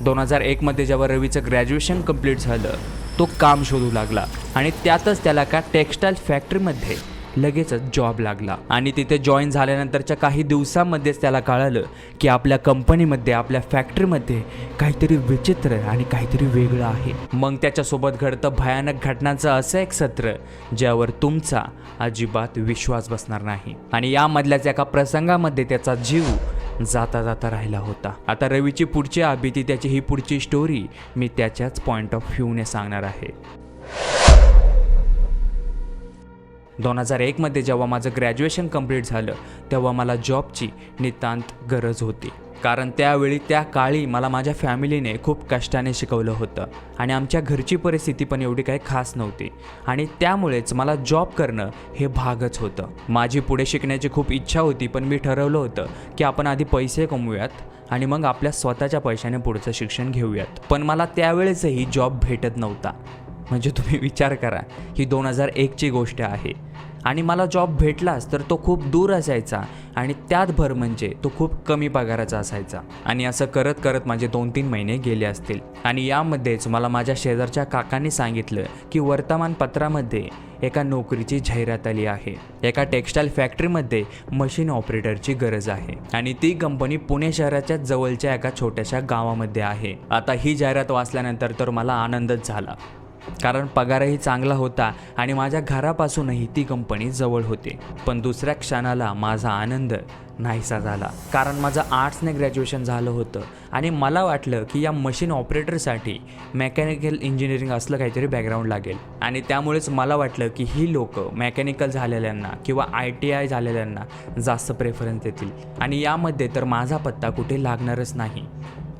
दोन हजार एकमध्ये जेव्हा रवीचं ग्रॅज्युएशन कंप्लीट झालं तो काम शोधू लागला आणि त्यातच त्याला का टेक्स्टाईल फॅक्टरीमध्ये लगेचच जॉब लागला. आणि तिथे जॉईन झाल्यानंतरच्या काही दिवसांमध्येच त्याला कळालं की आपल्या कंपनीमध्ये आपल्या फॅक्टरीमध्ये काहीतरी विचित्र आणि काहीतरी वेगळं आहे. मग त्याच्यासोबत घडतं भयानक घटनांचं असं एक सत्र ज्यावर तुमचा अजिबात विश्वास बसणार नाही. आणि यामधल्याच एका प्रसंगामध्ये त्याचा जीव जाता जाता राहिला होता. आता रवीची पुढची आबिती त्याची ही पुढची स्टोरी मी त्याच्याच पॉईंट ऑफ व्ह्यूने सांगणार आहे. दोन हजार एकमध्ये जेव्हा माझं ग्रॅज्युएशन कंप्लीट झालं तेव्हा मला जॉबची नितांत गरज होती. कारण त्यावेळी त्या काळी मला माझ्या फॅमिलीने खूप कष्टाने शिकवलं होतं. आणि आमच्या घरची परिस्थिती पण एवढी काही खास नव्हती. आणि त्यामुळेच मला जॉब करणं हे भागच होतं. माझी पुढे शिकण्याची खूप इच्छा होती पण मी ठरवलं होतं की आपण आधी पैसे कमवूयात आणि मग आपल्या स्वतःच्या पैशाने पुढचं शिक्षण घेऊयात. पण मला त्यावेळेसही जॉब भेटत नव्हता. म्हणजे तुम्ही विचार करा ही दोन हजार एकची गोष्ट आहे. आणि मला जॉब भेटलाच तर तो खूप दूर असायचा. आणि त्यात भर म्हणजे तो खूप कमी पगाराचा असायचा. आणि असं करत करत माझे दोन तीन महिने गेले असतील. आणि यामध्येच मला माझ्या शेजारच्या काकांनी सांगितलं की वर्तमानपत्रामध्ये एका नोकरीची जाहिरात आली आहे. एका टेक्स्टाईल फॅक्टरीमध्ये मशीन ऑपरेटरची गरज आहे. आणि ती कंपनी पुणे शहराच्या जवळच्या एका छोट्याशा गावामध्ये आहे. आता ही जाहिरात वाचल्यानंतर तर मला आनंदच झाला. कारण पगारही चांगला होता आणि माझ्या घरापासूनही ती कंपनी जवळ होती. पण दुसऱ्या क्षणाला माझा आनंद नाहीसा झाला. कारण माझं आर्ट्सने ग्रॅज्युएशन झालं होतं आणि मला वाटलं की या मशीन ऑपरेटरसाठी मेकॅनिकल इंजिनिअरिंग असलं काहीतरी बॅकग्राऊंड लागेल. आणि त्यामुळेच मला वाटलं की ही लोक मेकॅनिकल झालेल्यांना किंवा आय टी आय झालेल्यांना जास्त प्रेफरन्स देतील. आणि यामध्ये तर माझा पत्ता कुठे लागणारच नाही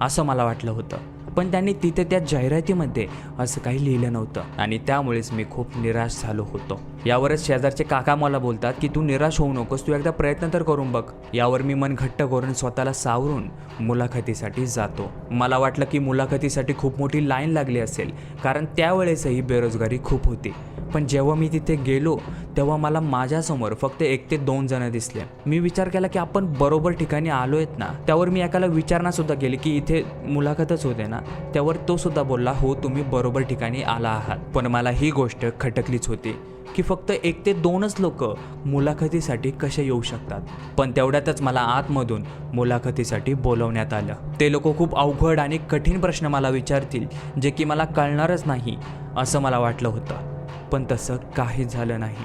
असं मला वाटलं होतं. पण त्यांनी तिथे त्या जाहिरातीमध्ये असं काही लिहिलं नव्हतं. आणि त्यामुळेच मी खूप निराश झालो होतो. यावरच शेजारचे काका मला बोलतात की तू निराश होऊ नकोस तू एकदा प्रयत्न तर करून बघ. यावर मी मन घट्ट करून स्वतःला सावरून मुलाखतीसाठी जातो. मला वाटलं की मुलाखतीसाठी खूप मोठी लाईन लागली असेल कारण त्यावेळेसही बेरोजगारी खूप होती. पण जेव्हा मी तिथे गेलो तेव्हा मला माझ्यासमोर फक्त एक ते दोन जण दिसले. मी विचार केला की आपण बरोबर ठिकाणी आलो आहेत ना? त्यावर मी एकाला विचारणासुद्धा केली की इथे मुलाखतच होते ना? त्यावर तो सुद्धा बोलला हो तुम्ही बरोबर ठिकाणी आला आहात. पण मला ही गोष्ट खटकलीच होती की फक्त एक ते दोनच लोक मुलाखतीसाठी कसे येऊ शकतात. पण तेवढ्यातच मला आतमधून मुलाखतीसाठी बोलवण्यात आलं. ते लोक खूप अवघड आणि कठीण प्रश्न मला विचारतील जे की मला कळणारच नाही असं मला वाटलं होतं. पण तसं काहीच झालं नाही.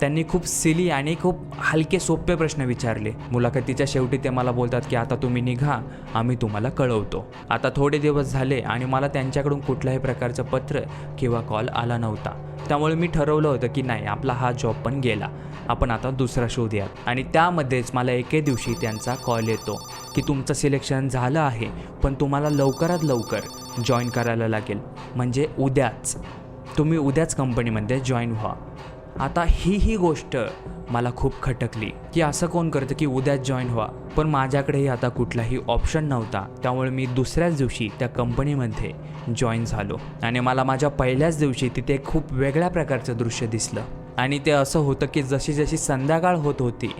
त्यांनी खूप सिली आणि खूप हलके सोपे प्रश्न विचारले. मुलाखतीच्या शेवटी ते मला बोलतात की आता तुम्ही निघा आम्ही तुम्हाला कळवतो. आता थोडे दिवस झाले आणि मला त्यांच्याकडून कुठल्याही प्रकारचं पत्र किंवा कॉल आला नव्हता. त्यामुळे मी ठरवलं होतं की नाही आपला हा जॉब पण गेला. आपण आता दुसरा शोधूयात. आणि त्यामध्येच मला एके दिवशी त्यांचा कॉल येतो की तुमचं सिलेक्शन झालं आहे पण तुम्हाला लवकरात लवकर जॉईन करायला लागेल. म्हणजे उद्याच. तुम्ही उद्याच कंपनीमध्ये जॉईन व्हा. आता ही ही गोष्ट मला खूप खटकली की असं कोण करतं की उद्याच जॉईन व्हा. पण माझ्याकडेही आता कुठलाही ऑप्शन नव्हता. त्यामुळे मी दुसऱ्याच दिवशी त्या कंपनीमध्ये जॉईन झालो. आणि मला माझ्या पहिल्याच दिवशी तिथे खूप वेगळ्या प्रकारचं दृश्य दिसलं. आणि ते असं होतं की जशी जशी संध्याकाळ होत होती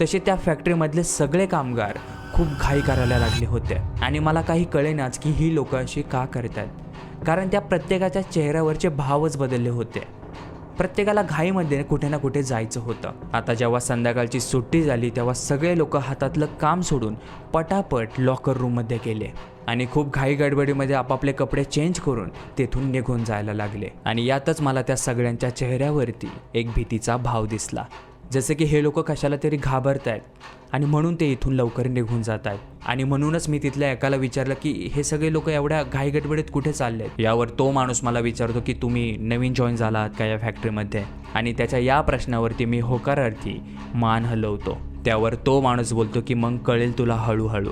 तसे त्या फॅक्टरीमधले सगळे कामगार खूप घाई करायला लागले होते. आणि मला काही कळेनाच की ही लोकांशी अशी का करतात कारण त्या प्रत्येकाच्या चेहऱ्यावरचे भावच बदलले होते. प्रत्येकाला घाईमध्ये कुठे ना कुठे जायचं होतं. आता जेव्हा संध्याकाळची सुट्टी झाली तेव्हा सगळे लोक हातातलं काम सोडून पटापट लॉकर रूममध्ये गेले आणि खूप घाई गडबडीमध्ये आपापले कपडे चेंज करून तेथून निघून जायला लागले. आणि यातच मला त्या सगळ्यांच्या चेहऱ्यावरती एक भीतीचा भाव दिसला. जसं की हे लोक कशाला तरी घाबरत आहेत आणि म्हणून ते इथून लवकर निघून जात आहेत आणि म्हणूनच मी तिथल्या एकाला विचारलं की हे सगळे लोक एवढ्या घाईगडबडीत कुठे चालले आहेत यावर तो माणूस मला विचारतो की तुम्ही नवीन जॉईन झाला आहात का या फॅक्टरीमध्ये आणि त्याच्या या प्रश्नावरती मी होकारार्थी मान हलवतो. त्यावर तो माणूस बोलतो की मग कळेल तुला हळूहळू.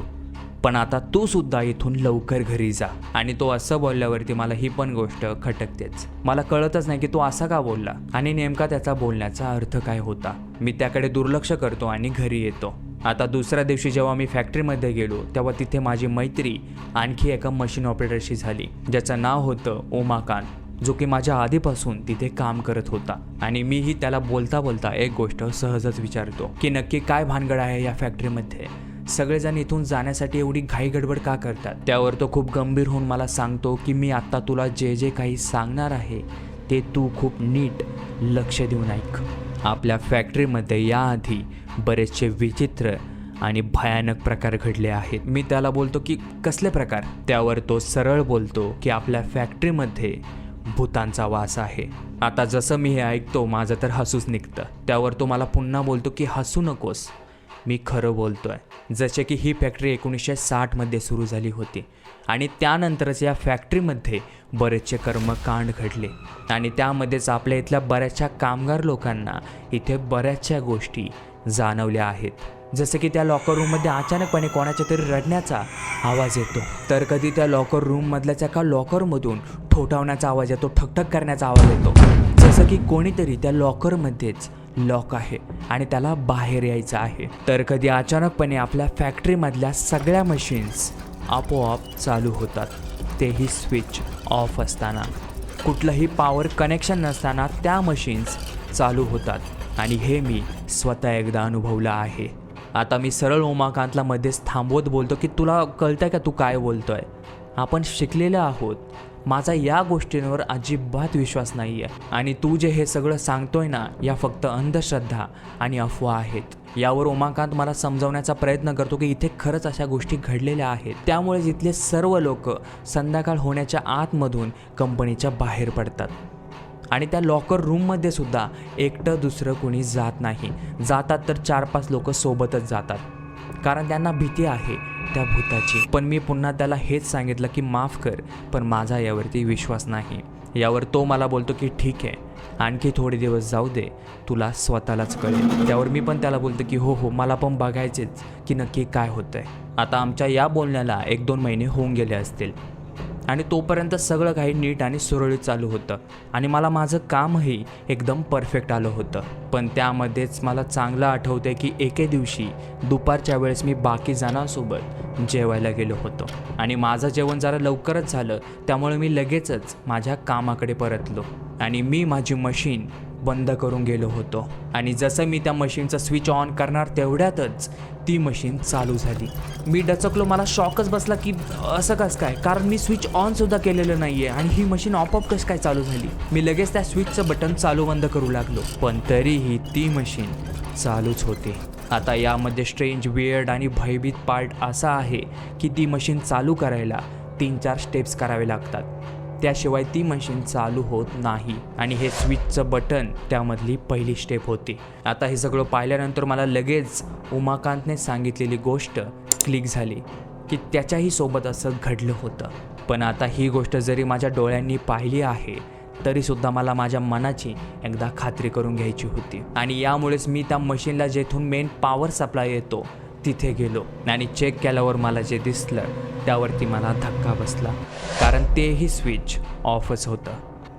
पण आता तू सुद्धा इथून लवकर घरी जा. आणि तो असं बोलल्यावरती मला ही पण गोष्ट खटकतेच. मला कळतच नाही की तो असा का बोलला? आणि नेमका त्याचा बोलण्याचा अर्थ काय होता? मी त्याकडे दुर्लक्ष करतो आणि घरी येतो. आता दुसऱ्या दिवशी जेव्हा मी फॅक्टरीमध्ये गेलो तेव्हा तिथे माझी मैत्री आणखी एका मशीन ऑपरेटरशी झाली ज्याचं नाव होतं ओमाकांत जो की माझ्या आधीपासून तिथे काम करत होता. आणि मीही त्याला बोलता बोलता एक गोष्ट सहजच विचारतो की नक्की काय भानगड आहे या फॅक्टरीमध्ये? सगळेजण इथून जाण्यासाठी एवढी घाईगडबड का करतात? त्यावर तो खूप गंभीर होऊन मला सांगतो की मी आत्ता तुला जे जे काही सांगणार आहे ते तू खूप नीट लक्ष देऊन ऐक. आपल्या फॅक्टरीमध्ये याआधी बरेचसे विचित्र आणि भयानक प्रकार घडले आहेत. मी त्याला बोलतो की कसले प्रकार? त्यावर तो सरळ बोलतो की आपल्या फॅक्टरीमध्ये भूतांचा वास आहे. आता जसं मी हे ऐकतो माझं तर हसूच निघतं. त्यावर तो मला पुन्हा बोलतो की हसू नकोस. मी खरं बोलतो आहे जसे की ही फॅक्टरी एकोणीसशे साठमध्ये सुरू झाली होती. आणि त्यानंतरच या फॅक्टरीमध्ये बरेचसे कर्मकांड घडले. आणि त्यामध्येच आपल्या इथल्या बऱ्याचशा कामगार लोकांना इथे बऱ्याचशा गोष्टी जाणवल्या आहेत. जसं की त्या लॉकर रूममध्ये अचानकपणे कोणाच्या तरी रडण्याचा आवाज येतो. तर कधी त्या लॉकर रूममधल्याच्या एका लॉकरमधून ठोठावण्याचा आवाज येतो ठकठक करण्याचा आवाज येतो. जसं की कोणीतरी त्या लॉकरमध्येच लॉक आहे आणि त्याला बाहेर यायचं आहे. तर कधी अचानकपणे आपल्या फॅक्टरीमधल्या सगळ्या मशीन्स आपोआप चालू होतात. तेही स्विच ऑफ असताना. कुठलंही पॉवर कनेक्शन नसताना त्या मशीन्स चालू होतात. आणि हे मी स्वतः एकदा अनुभवलं आहे. आता मी सरळ उमाकांतला मध्येच थांबवत बोलतो की तुला कळतं का तू काय बोलतोय? आपण शिकलेलं आहोत. माझा या गोष्टींवर अजिबात विश्वास नाही आहे आणि तू जे हे सगळं सांगतोय ना या फक्त अंधश्रद्धा आणि अफवा आहेत. यावर उमाकांत मला समजवण्याचा प्रयत्न करतो की इथे खरंच अशा गोष्टी घडलेल्या आहेत. त्यामुळे इथले सर्व लोक संध्याकाळ होण्याच्या आतमधून कंपनीच्या बाहेर पडतात. आणि त्या लॉकर रूममध्ये सुद्धा एकटं दुसरं कोणी जात नाही. जातात तर चार पाच लोक सोबतच जातात. कारण त्यांना भीती आहे त्या भूताची. पण मी पुन्हा त्याला हेच सांगितलं की माफ कर पण माझा यावरती विश्वास नाही. यावर तो मला बोलतो की ठीक आहे आणखी थोडे दिवस जाऊ दे तुला स्वतःलाच कळेल. त्यावर मी पण त्याला बोलतो की हो हो मला पण बघायचेच की नक्की काय होतंय. आता आमच्या या बोलण्याला एक दोन महिने होऊन गेले असतील. आणि तोपर्यंत सगळं काही नीट आणि सुरळीत चालू होतं. आणि मला माझं कामही एकदम परफेक्ट आलं होतं. पण त्यामध्येच मला चांगलं आठवतंय की एके दिवशी दुपारच्या वेळेस मी बाकी जणांसोबत जेवायला गेलो होतो. आणि माझं जेवण जरा लवकरच झालं त्यामुळे मी लगेचच माझ्या कामाकडे परतलो. आणि मी माझी मशीन बंद करून गेलो होतो. आणि जसं मी त्या मशीनचं स्विच ऑन करणार तेवढ्यातच ती मशीन चालू झाली. मी डचकलो मला शॉकच बसला की असं कसं काय? कारण मी स्विच ऑन सुद्धा केलेलं नाहीये आणि ही मशीन ऑपअप कसं काय चालू झाली? मी लगेच त्या स्विचचं बटन चालू बंद करू लागलो. पण तरीही ती मशीन चालूच होती. आता यामध्ये स्ट्रेंज वियर्ड आणि भयभीत पार्ट असा आहे की ती मशीन चालू करायला तीन चार स्टेप्स करावे लागतात. त्याशिवाय ती मशीन चालू होत नाही. आणि हे स्विचचं बटन त्यामधली पहिली स्टेप होती. आता हे सगळं पाहिल्यानंतर मला लगेच उमाकांतने सांगितलेली गोष्ट क्लिक झाली की त्याच्याही सोबत असं घडलं होतं. पण आता ही गोष्ट जरी माझ्या डोळ्यांनी पाहिली आहे तरीसुद्धा मला माझ्या मनाची एकदा खात्री करून घ्यायची होती. आणि यामुळेच मी त्या मशीनला जेथून मेन पॉवर सप्लाय येतो तिथे गेलो आणि चेक केल्यावर मला जे दिसलं त्यावरती मला धक्का बसला. कारण तेही स्विच ऑफच होतं.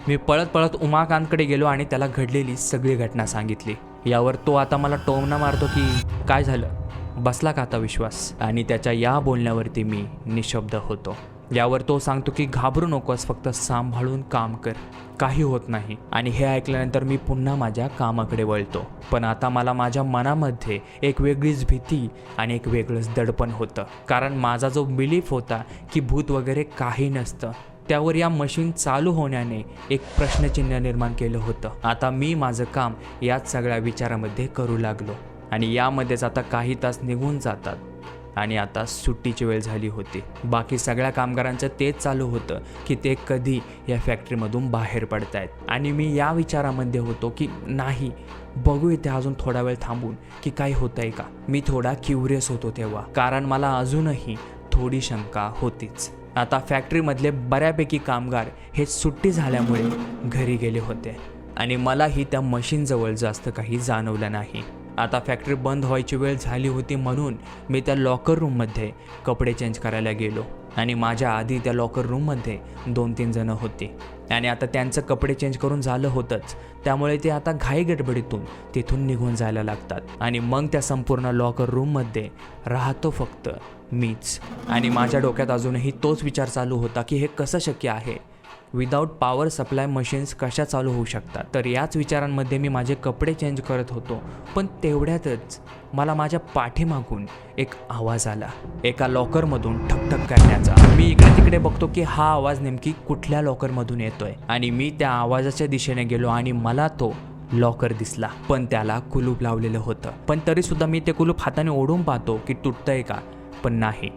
मी पळत पळत उमाकांतकडे गेलो आणि त्याला घडलेली सगळी घटना सांगितली. यावर तो आता मला टोमना मारतो की काय झालं? बसला का आता विश्वास? आणि त्याच्या या बोलण्यावरती मी निशब्द होतो. यावर तो सांगतो की घाबरू नकोस फक्त सांभाळून काम कर. काही होत नाही. आणि हे ऐकल्यानंतर मी पुन्हा माझ्या कामाकडे वळतो. पण आता मला माझ्या मनामध्ये एक वेगळीच भीती आणि एक वेगळंच दडपण होतं. कारण माझा जो बिलीफ होता की भूत वगैरे काही नसतं त्यावर या मशीन चालू होण्याने एक प्रश्नचिन्ह निर्माण केलं होतं. आता मी माझं काम याच सगळ्या विचारामध्ये करू लागलो. आणि यामध्येच आता काही तास निघून जातात. आणि आता सुट्टीची वेळ झाली होती. बाकी सगळ्या कामगारांचं तेच चालू होतं की ते कधी या फॅक्टरीमधून बाहेर पडत आहेत आणि मी या विचारामध्ये होतो की नाही बघू इथे अजून थोडा वेळ थांबून की काही होत आहे का? मी थोडा क्युरियस होतो तेव्हा कारण मला अजूनही थोडी शंका होतीच. आता फॅक्टरीमधले बऱ्यापैकी कामगार हे सुट्टी झाल्यामुळे घरी गेले होते. आणि मलाही त्या मशीनजवळ जास्त काही जाणवलं नाही. आता फॅक्टरी बंद व्हायची वेळ झाली होती म्हणून मी त्या लॉकर रूममध्ये कपडे चेंज करायला गेलो. आणि माझ्या आधी त्या लॉकर रूममध्ये दोन तीन जणं होती. आणि आता त्यांचं कपडे चेंज करून झालं होतंच. त्यामुळे ते आता घाई गडबडीतून तिथून निघून जायला लागतात. आणि मग त्या संपूर्ण लॉकर रूममध्ये राहतो फक्त मीच. आणि माझ्या डोक्यात अजूनही तोच विचार चालू होता की हे कसं शक्य आहे? विदाऊट पॉवर सप्लाय मशीन्स कशा चालू होऊ शकतात? तर याच विचारांमध्ये मी माझे कपडे चेंज करत होतो. पण तेवढ्यातच मला माझ्या पाठीमागून एक आवाज आला. एका लॉकरमधून ठकठक करण्याचा. मी इकडे तिकडे बघतो की हा आवाज नेमकी कुठल्या लॉकरमधून येतोय? आणि मी त्या आवाजाच्या दिशेने गेलो आणि मला तो लॉकर दिसला. पण त्याला कुलूप लावलेलं होतं. पण तरी सुद्धा मी ते कुलूप हाताने ओढून पाहतो की तुटतंय का? पण नाही.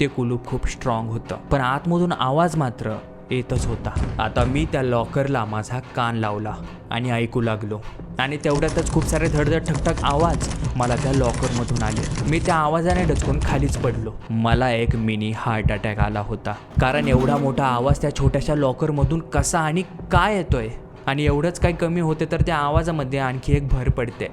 ते कुलूप खूप स्ट्रॉंग होतं. पण आतमधून आवाज मात्र येतच होता. आता मी त्या लॉकरला माझा कान लावला आणि ऐकू लागलो. आणि तेवढ्यातच खूप सारे धडधड ठकठक आवाज मला त्या लॉकरमधून आले. मी त्या आवाजाने डचकून खालीच पडलो. मला एक मिनी हार्ट अटॅक आला होता. कारण एवढा मोठा आवाज त्या छोट्याशा लॉकरमधून कसा आणि काय येतोय? आणि एवढंच काही कमी होते तर त्या आवाजामध्ये आणखी एक भर पडते.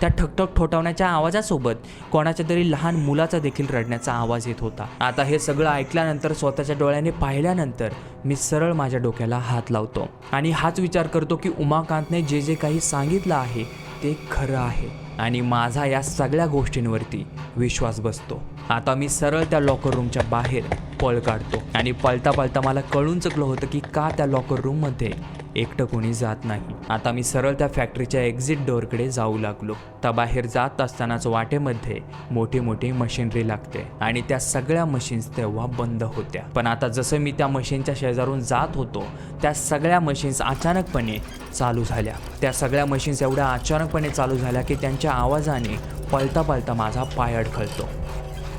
त्या ठकठक ठोठावण्याच्या आवाजासोबत कोणाच्या तरी लहान मुलाचा देखील रडण्याचा आवाज येत होता. आता हे सगळं ऐकल्यानंतर स्वतःच्या डोळ्याने पाहिल्यानंतर मी सरळ माझ्या डोक्याला हात लावतो. आणि हाच विचार करतो की उमाकांतने जे जे काही सांगितलं आहे ते खरं आहे. आणि माझा या सगळ्या गोष्टींवरती विश्वास बसतो. आता मी सरळ त्या लॉकर रूमच्या बाहेर पळ काढतो. आणि पळता पळता मला कळून चुकलं होतं की का त्या लॉकर रूममध्ये एकटं कोणी जात नाही. आता मी सरळ त्या फॅक्टरीच्या एक्झिट डोअरकडे जाऊ लागलो. त्या बाहेर जात असतानाच वाटेमध्ये मोठी मोठी मशिनरी लागते आणि त्या सगळ्या मशीन्स तेव्हा बंद होत्या. पण आता जसं मी त्या मशीनच्या शेजारून जात होतो त्या सगळ्या मशीन्स अचानकपणे चालू झाल्या. त्या सगळ्या मशीन्स एवढ्या अचानकपणे चालू झाल्या की त्यांच्या आवाजाने पळता पळता माझा पाय अडखळतो.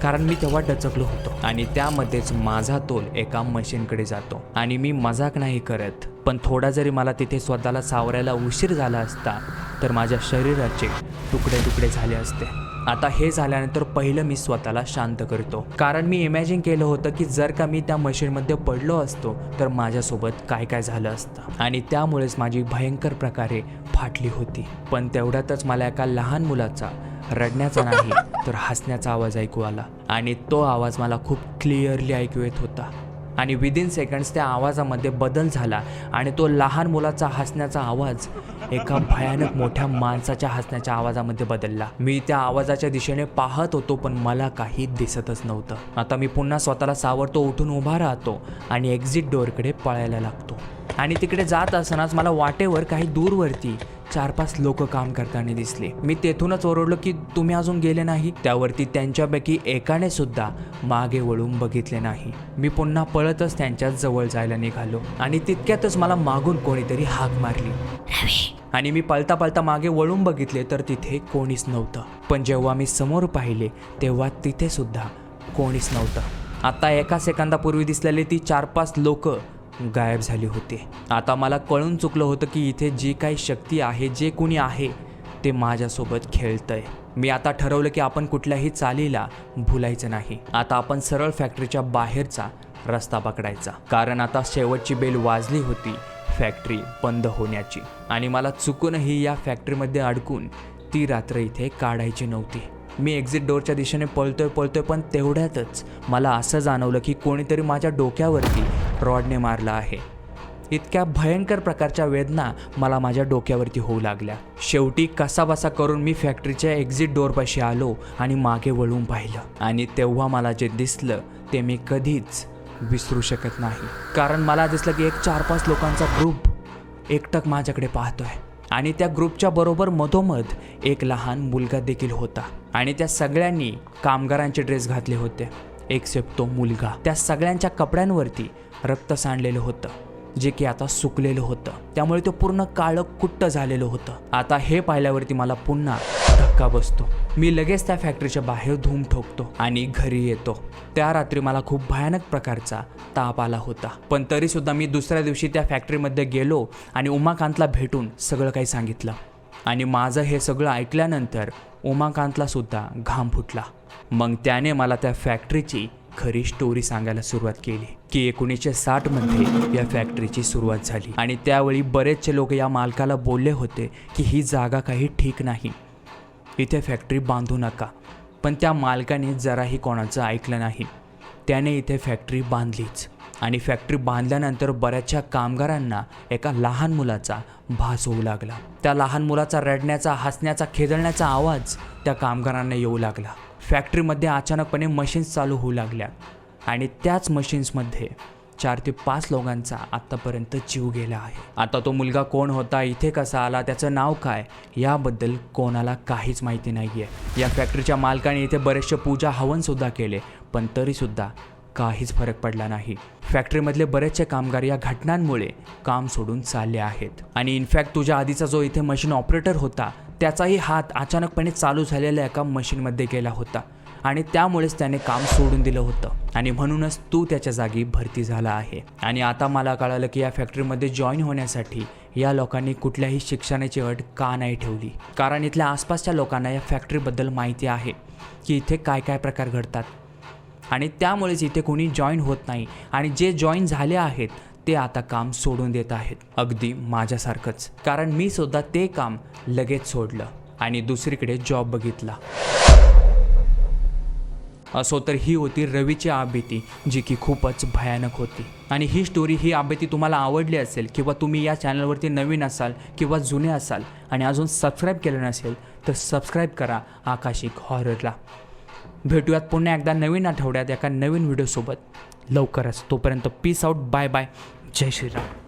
कारण मी तेव्हा डचकलो होतो. आणि त्यामध्येच माझा तोल एका मशीनकडे जातो. आणि मी मजाक नाही करत पण थोडा जरी मला तिथे स्वतःला सावरायला उशीर झाला असता तर माझ्या शरीराचे तुकडे तुकडे झाले असते. आता हे झाल्यानंतर पहिलं मी स्वतःला शांत करतो. कारण मी इमॅजिन केलं होतं की जर का मी त्या मशीनमध्ये पडलो असतो तर माझ्यासोबत काय काय झालं असतं. आणि त्यामुळेच माझी भयंकर प्रकारे फाटली होती. पण तेवढ्यातच मला एका लहान मुलाचा रडण्याचा नाही तर हसण्याचा आवाज ऐकू आला. आणि तो आवाज मला खूप क्लिअरली ऐकू येत होता. आणि विदिन सेकंड्स त्या आवाजामध्ये बदल झाला आणि तो लहान मुलाचा हसण्याचा आवाज एका भयानक मोठ्या माणसाच्या हसण्याच्या आवाजामध्ये बदलला. मी त्या आवाजाच्या दिशेने पाहत होतो पण मला काही दिसतच नव्हतं. आता मी पुन्हा स्वतःला सावरतो उठून उभा राहतो आणि एक्झिट डोअरकडे पळायला लागतो. आणि तिकडे जात असतानाच मला वाटेवर काही दूरवरती चार पाच लोक काम करताना दिसले. मी तेथूनच ओरडलो की तुम्ही अजून गेले नाही? त्यावरती त्यांच्यापैकी एकाने सुद्धा मागे वळून बघितले नाही. मी पुन्हा पळतच त्यांच्या जवळ जायला निघालो आणि तितक्यातच मला मागून कोणीतरी हाक मारली. आणि मी पळता पळता मागे वळून बघितले तर तिथे कोणीच नव्हतं. पण जेव्हा मी समोर पाहिले तेव्हा तिथे सुद्धा कोणीच नव्हतं. आता एका सेकंदापूर्वी दिसलेली ती चार पाच लोक गायब झाली होती. आता मला कळून चुकलं होतं की इथे जी काही शक्ती आहे जे कोणी आहे ते माझ्यासोबत खेळतंय. मी आता ठरवलं की आपण कुठल्याही चालीला भुलायचं नाही. आता आपण सरळ फॅक्टरीच्या बाहेरचा रस्ता पकडायचा. कारण आता शेवटची बेल वाजली होती फॅक्टरी बंद होण्याची. आणि मला चुकूनही या फॅक्टरीमध्ये अडकून ती रात्र इथे काढायची नव्हती. मी एक्झिट डोअरच्या दिशेने पळतोय पळतोय पण तेवढ्यातच मला असं जाणवलं की कोणीतरी माझ्या डोक्यावरती रॉडने मारलं आहे. इतक्या भयंकर प्रकारच्या वेदना मला माझ्या डोक्यावरती होऊ लागल्या. शेवटी कसाबसा करून मी फॅक्टरीच्या एक्झिट डोअरपाशी आलो आणि मागे वळून पाहिलं. आणि तेव्हा मला जे दिसलं ते मी कधीच विसरू शकत नाही. कारण मला दिसलं की एक चार पाच लोकांचा ग्रुप एकटक माझ्याकडे पाहतोय. आणि त्या ग्रुपच्या बरोबर मधोमध एक लहान मुलगा देखील होता. आणि त्या सगळ्यांनी कामगारांचे ड्रेस घातले होते. एक्सेप्ट तो मुलगा. त्या सगळ्यांच्या कपड्यांवरती रक्त सांडलेलं होतं जे की आता सुकलेलं होतं. त्यामुळे तो पूर्ण काळं कुट्ट झालेलं होतं. आता हे पाहिल्यावरती मला पुन्हा धक्का बसतो. मी लगेच त्या फॅक्टरीच्या बाहेर धूम ठोकतो आणि घरी येतो. त्या रात्री मला खूप भयानक प्रकारचा ताप आला होता. पण तरी सुद्धा मी दुसऱ्या दिवशी त्या फॅक्टरीमध्ये गेलो आणि उमाकांतला भेटून सगळं काही सांगितलं. आणि माझं हे सगळं ऐकल्यानंतर उमाकांतला सुद्धा घाम फुटला. मग त्याने मला त्या फॅक्टरीची खरी स्टोरी सांगायला सुरुवात केली की एकोणीसशे साठमध्ये या फॅक्टरीची सुरुवात झाली. आणि त्यावेळी बरेचसे लोक या मालकाला बोलले होते की ही जागा काही ठीक नाही. इथे फॅक्टरी बांधू नका. पण त्या मालकाने जराही कोणाचं ऐकलं नाही. त्याने इथे फॅक्टरी बांधलीच. आणि फॅक्टरी बांधल्यानंतर बऱ्याचशा कामगारांना एका लहान मुलाचा भास होऊ लागला. त्या लहान मुलाचा रडण्याचा हसण्याचा खेदळण्याचा आवाज त्या कामगारांना येऊ लागला. फॅक्टरीमध्ये अचानकपणे मशीन्स चालू होऊ लागल्या आणि त्याच मशीन्समध्ये चार ते पाच लोकांचा आत्तापर्यंत जीव गेला आहे. आता तो मुलगा कोण होता इथे कसा आला त्याचं नाव काय याबद्दल कोणाला काहीच माहिती नाही आहे या फॅक्टरीच्या मालकाने इथे बरेचसे पूजा हवनसुद्धा केले पण तरीसुद्धा काहीच फरक पडला नाही. फॅक्टरीमधले बरेचसे कामगार या घटनांमुळे काम सोडून चालले आहेत. आणि इनफॅक्ट तुझ्या आधीचा जो इथे मशीन ऑपरेटर होता त्याचाही हात अचानकपणे चालू झालेल्या एका मशीनमध्ये गेला होता. आणि त्यामुळेच त्याने काम सोडून दिलं होतं. आणि म्हणूनच तू त्याच्या जागी भरती झाला आहे. आणि आता मला कळालं की या फॅक्टरीमध्ये जॉईन होण्यासाठी या लोकांनी कुठल्याही शिक्षणाची अट का नाही ठेवली. कारण इथल्या आसपासच्या लोकांना या फॅक्टरीबद्दल माहिती आहे की इथे काय काय प्रकार घडतात. आणि त्यामुळेच इथे कोणी जॉईन होत नाही. आणि जे जॉईन झाले आहेत ते आता काम सोडून देत आहेत. अगदी माझ्यासारखंच. कारण मी सुद्धा ते काम लगेच सोडलं आणि दुसरीकडे जॉब बघितला. असो तर ही होती रवीची आबेती जी की खूपच भयानक होती. आणि ही स्टोरी ही आबेती तुम्हाला आवडली असेल किंवा तुम्ही या चॅनलवरती नवीन असाल किंवा जुने असाल आणि अजून सबस्क्राईब केलं नसेल तर सबस्क्राईब करा आकाशिक हॉररला भेटूयात पुन्हा एकदा नवीन आठवड्यात एका नवीन व्हिडिओसोबत. लवकरच. तोपर्यंत पीस आऊट बाय बाय जय श्रीराम.